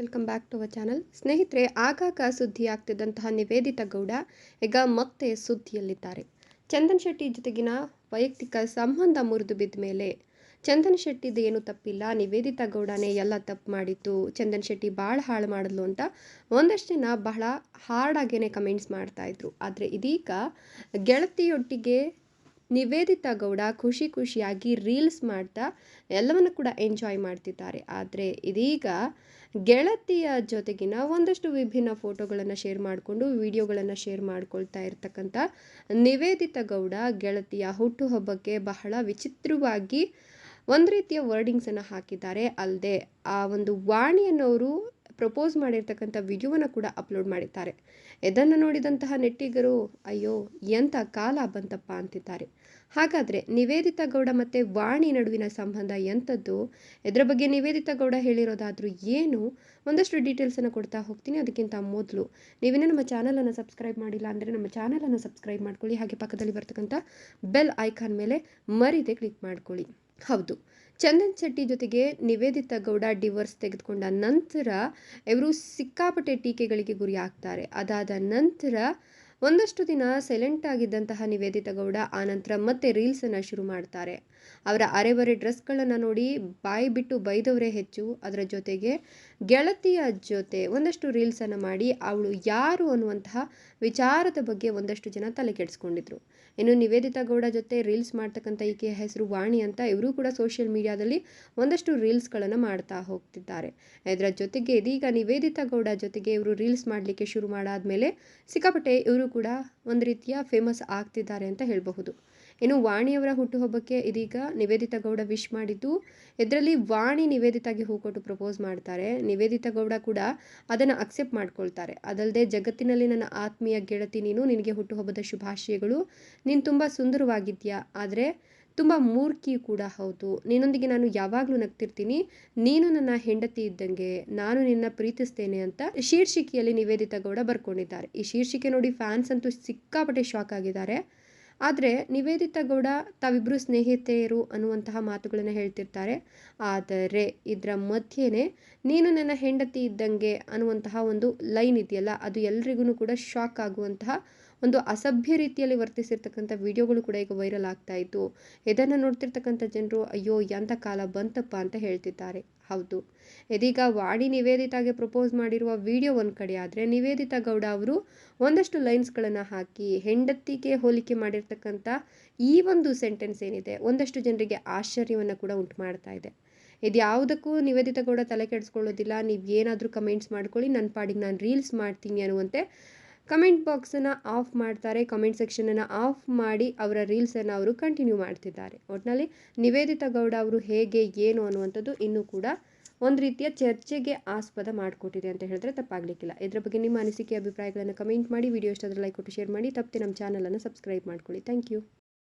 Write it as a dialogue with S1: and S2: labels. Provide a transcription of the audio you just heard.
S1: Welcome back to our channel. ಸ್ನೇಹಿತರೆ, ಆಗಾಗ ಸುದ್ದಿ ಆಗ್ತಿದ್ದಂತಹ ನಿವೇದಿತಾ ಗೌಡ ಈಗ ಮತ್ತೆ ಸುದ್ದಿಯಲ್ಲಿದ್ದಾರೆ. ಚಂದನ್ ಶೆಟ್ಟಿ ಜೊತೆಗಿನ ವೈಯಕ್ತಿಕ ಸಂಬಂಧ ಮುರಿದು ಬಿದ್ದ ಮೇಲೆ ಚಂದನ್ ಶೆಟ್ಟಿದು ಏನು ತಪ್ಪಿಲ್ಲ, ನಿವೇದಿತಾ ಗೌಡನೇ ಎಲ್ಲ ತಪ್ಪು ಮಾಡಿತ್ತು ಚಂದನ್ ಶೆಟ್ಟಿ ಭಾಳ ಹಾಳು ಮಾಡಿದ್ಲು ಅಂತ ಒಂದಷ್ಟು ಜನ ಬಹಳ ಹಾರ್ಡಾಗೇನೆ ಕಮೆಂಟ್ಸ್ ಮಾಡ್ತಾಯಿದ್ರು ಆದರೆ ಇದೀಗ ಗೆಳತಿಯೊಟ್ಟಿಗೆ ನಿವೇದಿತಾ ಗೌಡ ಖುಷಿ ಖುಷಿಯಾಗಿ ರೀಲ್ಸ್ ಮಾಡ್ತಾ ಎಲ್ಲವನ್ನು ಕೂಡ ಎಂಜಾಯ್ ಮಾಡ್ತಿದ್ದಾರೆ. ಆದರೆ ಇದೀಗ ಗೆಳತಿಯ ಜೊತೆಗಿನ ಒಂದಷ್ಟು ವಿಭಿನ್ನ ಫೋಟೋಗಳನ್ನು ಶೇರ್ ಮಾಡಿಕೊಂಡು, ವಿಡಿಯೋಗಳನ್ನು ಶೇರ್ ಮಾಡ್ಕೊಳ್ತಾ ಇರ್ತಕ್ಕಂಥ ನಿವೇದಿತಾ ಗೌಡ ಗೆಳತಿಯ ಹುಟ್ಟುಹಬ್ಬಕ್ಕೆ ಬಹಳ ವಿಚಿತ್ರವಾಗಿ ಒಂದು ರೀತಿಯ ವರ್ಡಿಂಗ್ಸನ್ನು ಹಾಕಿದ್ದಾರೆ. ಅಲ್ಲದೆ ಆ ಒಂದು ವಾಣಿ ಅನ್ನೋರು ಪ್ರಪೋಸ್ ಮಾಡಿರ್ತಕ್ಕಂಥ ವಿಡಿಯೋವನ್ನು ಕೂಡ ಅಪ್ಲೋಡ್ ಮಾಡಿದ್ದಾರೆ. ಇದನ್ನು ನೋಡಿದಂತಹ ನೆಟ್ಟಿಗರು, ಅಯ್ಯೋ, ಎಂಥ ಕಾಲ ಬಂತಪ್ಪ ಅಂತಿದ್ದಾರೆ. ಹಾಗಾದರೆ ನಿವೇದಿತಾ ಗೌಡ ಮತ್ತು ವಾಣಿ ನಡುವಿನ ಸಂಬಂಧ ಎಂಥದ್ದು? ಇದರ ಬಗ್ಗೆ ನಿವೇದಿತಾ ಗೌಡ ಹೇಳಿರೋದಾದರೂ ಏನು? ಒಂದಷ್ಟು ಡೀಟೇಲ್ಸನ್ನು ಕೊಡ್ತಾ ಹೋಗ್ತೀನಿ. ಅದಕ್ಕಿಂತ ಮೊದಲು ನೀವೇನೇ ನಮ್ಮ ಚಾನಲನ್ನು ಸಬ್ಸ್ಕ್ರೈಬ್ ಮಾಡಿಲ್ಲ ಅಂದರೆ ನಮ್ಮ ಚಾನಲನ್ನು ಸಬ್ಸ್ಕ್ರೈಬ್ ಮಾಡ್ಕೊಳ್ಳಿ. ಹಾಗೆ ಪಕ್ಕದಲ್ಲಿ ಬರ್ತಕ್ಕಂಥ ಬೆಲ್ ಐಕಾನ್ ಮೇಲೆ ಮರಿದೆ ಕ್ಲಿಕ್ ಮಾಡ್ಕೊಳ್ಳಿ. ಹೌದು. ಚಂದನ್ ಶೆಟ್ಟಿ ಜೊತೆಗೆ ನಿವೇದಿತಾ ಗೌಡ ಡಿವೋರ್ಸ್ ತೆಗೆದುಕೊಂಡ ನಂತರ ಇವರು ಸಿಕ್ಕಾಪಟ್ಟೆ ಟೀಕೆಗಳಿಗೆ ಗುರಿಯಾಗ್ತಾರೆ. ಅದಾದ ನಂತರ ಒಂದಷ್ಟು ದಿನ ಸೈಲೆಂಟ್ ಆಗಿದ್ದಂತಹ ನಿವೇದಿತಾ ಗೌಡ ಆನಂತರ ಮತ್ತೆ ರೀಲ್ಸನ್ನು ಶುರು ಮಾಡ್ತಾರೆ. ಅವರ ಅರೆಬರೆ ಡ್ರೆಸ್ಗಳನ್ನು ನೋಡಿ ಬಾಯಿ ಬಿಟ್ಟು ಬೈದವರೇ ಹೆಚ್ಚು. ಅದರ ಜೊತೆಗೆ ಗೆಳತಿಯ ಜೊತೆ ಒಂದಷ್ಟು ರೀಲ್ಸನ್ನು ಮಾಡಿ ಅವಳು ಯಾರು ಅನ್ನುವಂತಹ ವಿಚಾರದ ಬಗ್ಗೆ ಒಂದಷ್ಟು ಜನ ತಲೆ ಕೆಡಿಸ್ಕೊಂಡಿದ್ರು. ಇನ್ನು ನಿವೇದಿತಾ ಗೌಡ ಜೊತೆ ರೀಲ್ಸ್ ಮಾಡ್ತಕ್ಕಂಥ ಈಕೆ ಹೆಸರು ವಾಣಿ ಅಂತ ಇವರು ಕೂಡ ಸೋಷಿಯಲ್ ಮೀಡಿಯಾದಲ್ಲಿ ಒಂದಷ್ಟು ರೀಲ್ಸ್ಗಳನ್ನು ಮಾಡ್ತಾ ಹೋಗ್ತಿದ್ದಾರೆ. ಇದರ ಜೊತೆಗೆ ಇದೀಗ ನಿವೇದಿತಾ ಗೌಡ ಜೊತೆಗೆ ಇವರು ರೀಲ್ಸ್ ಮಾಡಲಿಕ್ಕೆ ಶುರು ಮಾಡಾದಮೇಲೆ ಸಿಕ್ಕಾಪಟ್ಟೆ ಇವರು ಕೂಡ ಒಂದು ರೀತಿಯ ಫೇಮಸ್ ಆಗ್ತಿದ್ದಾರೆ ಅಂತ ಹೇಳಬಹುದು. ಇನ್ನು ವಾಣಿಯವರ ಹುಟ್ಟುಹಬ್ಬಕ್ಕೆ ಇದೀಗ ನಿವೇದಿತಾ ಗೌಡ ವಿಶ್ ಮಾಡಿದ್ದು, ಇದರಲ್ಲಿ ವಾಣಿ ನಿವೇದಿತಾಗೆ ಹೂ ಕೊಟ್ಟು ಪ್ರಪೋಸ್ ಮಾಡ್ತಾರೆ. ನಿವೇದಿತಾ ಗೌಡ ಕೂಡ ಅದನ್ನು ಅಕ್ಸೆಪ್ಟ್ ಮಾಡ್ಕೊಳ್ತಾರೆ. ಅದಲ್ಲದೆ ಜಗತ್ತಿನಲ್ಲಿ ನನ್ನ ಆತ್ಮೀಯ ಗೆಳತಿ ನೀನು, ನಿನಗೆ ಹುಟ್ಟುಹಬ್ಬದ ಶುಭಾಶಯಗಳು. ನೀನು ತುಂಬ ಸುಂದರವಾಗಿದ್ಯಾ ಆದರೆ ತುಂಬ ಮೂರ್ಖಿ ಕೂಡ ಹೌದು. ನಿನ್ನೊಂದಿಗೆ ನಾನು ಯಾವಾಗಲೂ ನಗ್ತಿರ್ತೀನಿ. ನೀನು ನನ್ನ ಹೆಂಡತಿ ಇದ್ದಂಗೆ ನಾನು ನಿನ್ನ ಪ್ರೀತಿಸ್ತೇನೆ ಅಂತ ಶೀರ್ಷಿಕೆಯಲ್ಲಿ ನಿವೇದಿತಾ ಗೌಡ ಬರ್ಕೊಂಡಿದ್ದಾರೆ. ಈ ಶೀರ್ಷಿಕೆ ನೋಡಿ ಫ್ಯಾನ್ಸ್ ಅಂತೂ ಸಿಕ್ಕಾಪಟ್ಟೆ ಶಾಕ್ ಆಗಿದ್ದಾರೆ. ಆದರೆ ನಿವೇದಿತಾ ಗೌಡ ತಾವಿಬ್ಬರು ಸ್ನೇಹಿತೆಯರು ಅನ್ನುವಂತಹ ಮಾತುಗಳನ್ನು ಹೇಳ್ತಿರ್ತಾರೆ. ಆದರೆ ಇದರ ಮಧ್ಯೆನೇ ನೀನು ನನ್ನ ಹೆಂಡತಿ ಇದ್ದಂಗೆ ಅನ್ನುವಂತಹ ಒಂದು ಲೈನ್ ಇದೆಯಲ್ಲ, ಅದು ಎಲ್ರಿಗೂ ಕೂಡ ಶಾಕ್ ಆಗುವಂತಹ ಒಂದು ಅಸಭ್ಯ ರೀತಿಯಲ್ಲಿ ವರ್ತಿಸಿರ್ತಕ್ಕಂಥ ವಿಡಿಯೋಗಳು ಕೂಡ ಈಗ ವೈರಲ್ ಆಗ್ತಾ ಇತ್ತು. ಇದನ್ನು ನೋಡ್ತಿರ್ತಕ್ಕಂಥ ಜನರು, ಅಯ್ಯೋ ಎಂಥ ಕಾಲ ಬಂತಪ್ಪ ಅಂತ ಹೇಳ್ತಿದ್ದಾರೆ. ಹೌದು. ಇದೀಗ ವಾಣಿ ನಿವೇದಿತಾಗೆ ಪ್ರಪೋಸ್ ಮಾಡಿರುವ ವಿಡಿಯೋ ಒಂದು ಕಡೆ ಆದರೆ ನಿವೇದಿತಾ ಗೌಡ ಅವರು ಒಂದಷ್ಟು ಲೈನ್ಸ್ಗಳನ್ನು ಹಾಕಿ ಹೆಂಡತಿಗೆ ಹೋಲಿಕೆ ಮಾಡಿರ್ತಕ್ಕಂಥ ಈ ಒಂದು ಸೆಂಟೆನ್ಸ್ ಏನಿದೆ, ಒಂದಷ್ಟು ಜನರಿಗೆ ಆಶ್ಚರ್ಯವನ್ನು ಕೂಡ ಉಂಟು ಮಾಡ್ತಾ ಇದೆ. ಇದು ಯಾವುದಕ್ಕೂ ನಿವೇದಿತಾ ಗೌಡ ತಲೆ ಕೆಡಿಸ್ಕೊಳ್ಳೋದಿಲ್ಲ. ನೀವು ಏನಾದರೂ ಕಮೆಂಟ್ಸ್ ಮಾಡ್ಕೊಳ್ಳಿ ನನ್ನ ಪಾಡಿಗೆ ನಾನು ರೀಲ್ಸ್ ಮಾಡ್ತೀನಿ ಅನ್ನುವಂತೆ ಕಮೆಂಟ್ ಬಾಕ್ಸನ್ನು ಆಫ್ ಮಾಡ್ತಾರೆ, ಕಮೆಂಟ್ ಸೆಕ್ಷನನ್ನು ಆಫ್ ಮಾಡಿ ಅವರ ರೀಲ್ಸನ್ನು ಅವರು ಕಂಟಿನ್ಯೂ ಮಾಡ್ತಿದ್ದಾರೆ. ಒಟ್ಟಿನಲ್ಲಿ ನಿವೇದಿತಾ ಗೌಡ ಅವರು ಹೇಗೆ, ಏನು ಅನ್ನುವಂಥದ್ದು ಇನ್ನೂ ಕೂಡ ಒಂದು ರೀತಿಯ ಚರ್ಚೆಗೆ ಆಸ್ಪದ ಮಾಡಿಕೊಟ್ಟಿದೆ ಅಂತ ಹೇಳಿದ್ರೆ ತಪ್ಪಾಗಲಿಕ್ಕಿಲ್ಲ. ಇದರ ಬಗ್ಗೆ ನಿಮ್ಮ ಅನಿಸಿಕೆ, ಅಭಿಪ್ರಾಯಗಳನ್ನು ಕಮೆಂಟ್ ಮಾಡಿ, ವಿಡಿಯೋ ಇಷ್ಟಾದರೆ ಲೈಕ್ ಕೊಟ್ಟು ಶೇರ್ ಮಾಡಿ, ತಪ್ಪದೆ ನಮ್ಮ ಚಾನಲನ್ನು ಸಬ್ಸ್ಕ್ರೈಬ್ ಮಾಡ್ಕೊಳ್ಳಿ. Thank you